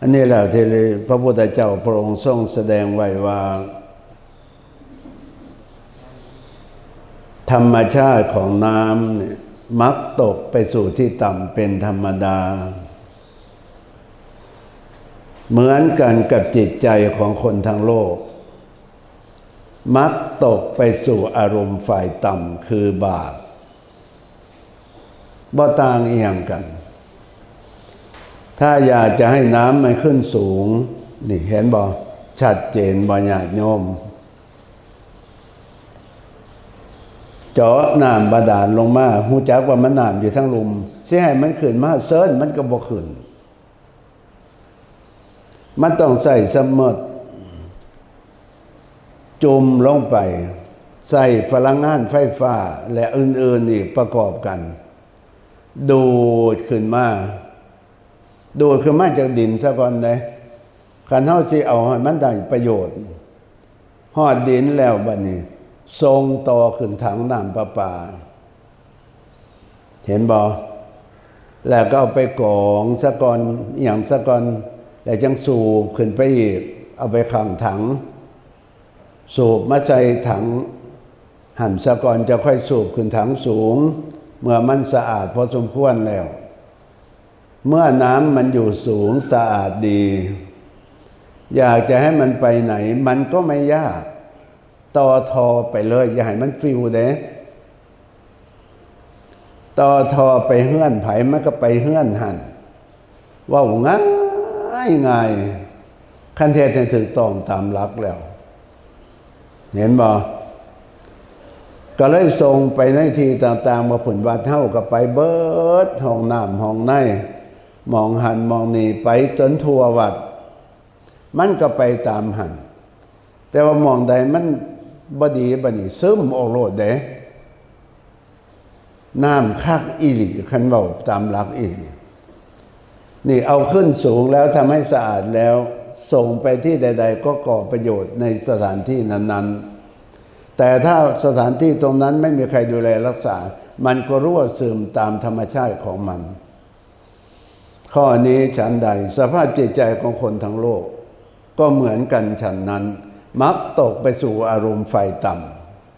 อันนี้แหละที่พระพุทธเจ้าพระองค์ทรงแสดงไว้ว่า ธรรมชาติของน้ำเนี่ยมักตกไปสู่ที่ต่ำเป็นธรรมดา เหมือนกันกับจิตใจของคนทั้งโลก มักตกไปสู่อารมณ์ฝ่ายต่ำคือบาปบ่ต่างเอียงกัน ถ้าอยากจะให้น้ำมันขึ้นสูง นี่เห็นบ่ชัดเจนบญาติโยม เจาะน้ำบาดาลลงมาหูจักว่ามันน้ำอยู่ทั้งลุมสิให้มันขึ้นมาเซิร์นมันก็บ่ขึ้น มันต้องใส่สมดจุ่มลงไป ใส่พลังงานไฟฟ้า และอื่นๆอีกประกอบกัน ดูดขึ้นมา ดูดขึ้นมาจากดินซะก่อนเลยคันเฮาสิเอาให้มันได้ประโยชน์หอดดินแล้วบัดนี้ทรงต่อขึ้นถังน้ำประปา เห็นบ่แล้วก็เอาไปกรองสะก่อนอย่างสะก่อนแล้วจังสูบขึ้นไปอีก เอาไปขังถัง สูบมาใส่ถัง หั่นสะก่อนจะค่อยสูบขึ้นถังสูง เมื่อมันสะอาดพอสมควรแล้ว เมื่อน้ำมันอยู่สูงสะอาดดี อยากจะให้มันไปไหน มันก็ไม่ยาก ต่อทอไปเลย อย่าให้มันฟิวเด้ต่อทอไปเฮื่อนไผมันก็ไปเฮื่อนหันว่าง่ายง่ายขั้นเทศให้ถูกต้องตามหลักแล้ว เห็นบ่ก็เลยส่งไปในที่ต่างๆมาผลวัดเท่ากับไปเบิดห้องน้ำห้องใน มองหันมองนี่ไปจนทั่ววัด มันก็ไปตามหัน แต่ว่ามองใดมันบดีบนี่ซึมออกโลดเด้น้ำคักอีหลีคันเบาตามหลักอีหลีนี่เอาขึ้นสูงแล้วทำให้สะอาดแล้ว ส่งไปที่ใด ๆ ก็ก่อประโยชน์ในสถานที่นั้นๆ แต่ถ้าสถานที่ตรงนั้นไม่มีใครดูแลรักษา มันก็รั่วซึมตามธรรมชาติของมัน ข้อนี้ฉันใด สภาพจิตใจของคนทั้งโลก ก็เหมือนกันฉันนั้น มักตกไปสู่อารมณ์ไฟต่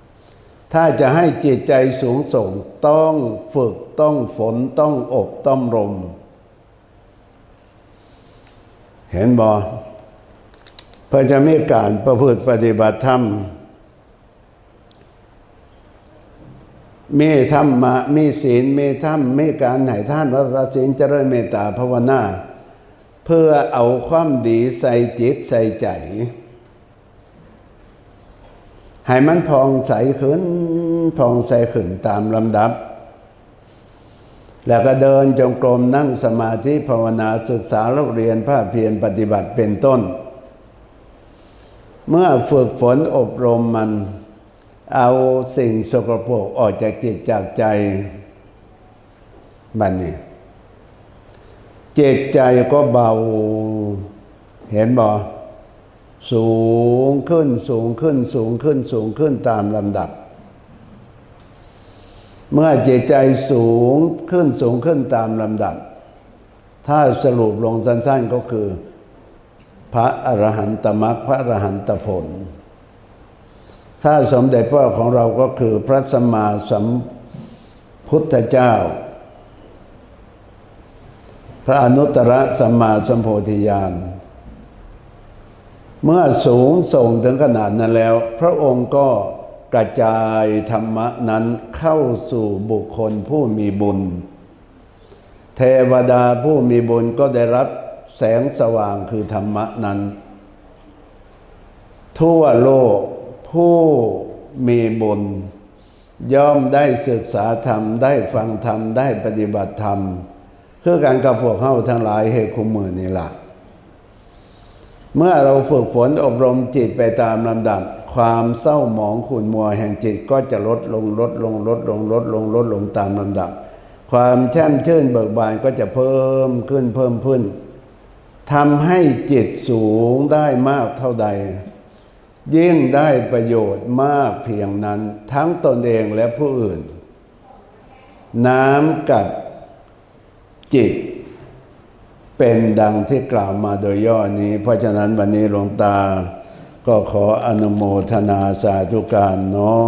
ำถ้าจะให้จิตใจสูงส่งต้องฝึกต้องฝนต้องอบต้องรม เห็นบอเพื่อจะมีการประพฤติปฏิบัติธรรม มีธรรมะมีศีลมีธรรมมีการไหนท่านรักษาศีลเจริญเมตตาภาวนา เพื่อเอาความดีใส่จิตใส่ใจ ให้มันพองใสขึ้นพองใสขึ้นตามลำดับ แล้วก็เดินจงกรมนั่งสมาธิภาวนาศึกษาเรียนภาคเพียรปฏิบัติเป็นต้น เมื่อฝึกฝนอบรมมัน เอาสิ่งสกปรกออกจากจิตจากใจบันนี้จิตใจก็เบา เห็นบ่สูงขึ้นสูงขึ้นสูงขึ้นสูงขึ้นตามลำดับ เมื่อจิตใจสูงขึ้นสูงขึ้นตามลำดับ ถ้าสรุปลงสั้นๆก็คือ พระอรหันตมรรคพระอรหันตผล ถ้าสมเด็จพ่อของเราก็คือพระสัมมาสัมพุทธเจ้า พระอนุตตรสัมมาสัมโพธิญาณ เมื่อสูงส่งถึงขนาดนั้นแล้ว พระองค์ก็กระจายธรรมะนั้นเข้าสู่บุคคลผู้มีบุญ เทวดาผู้มีบุญก็ได้รับแสงสว่างคือธรรมะนั้น ทั่วโลก ผู้มีบุญ ย่อมได้ศึกษาธรรม ได้ฟังธรรม ได้ปฏิบัติธรรม คือการกับพวกเข้าทั้งหลายเหตุคุมมือนี่แหละเมื่อเราฝึกฝนอบรมจิตไปตามลำดับ ความเศร้าหมองขุ่นมัวแห่งจิตก็จะลดลงลดลงลดลงลดลงลดลงตามลำดับ ความแช่มชื่นเบิกบานก็จะเพิ่มขึ้นเพิ่มขึ้นทำให้จิตสูงได้มากเท่าใด ยิ่งได้ประโยชน์มากเพียงนั้น ทั้งตนเองและผู้อื่น น้ำกับจิต เป็นดังที่กล่าวมาโดยย่อนี้ เพราะฉะนั้นวันนี้หลวงตาก็ขออนุโมทนาสาธุการเนาะ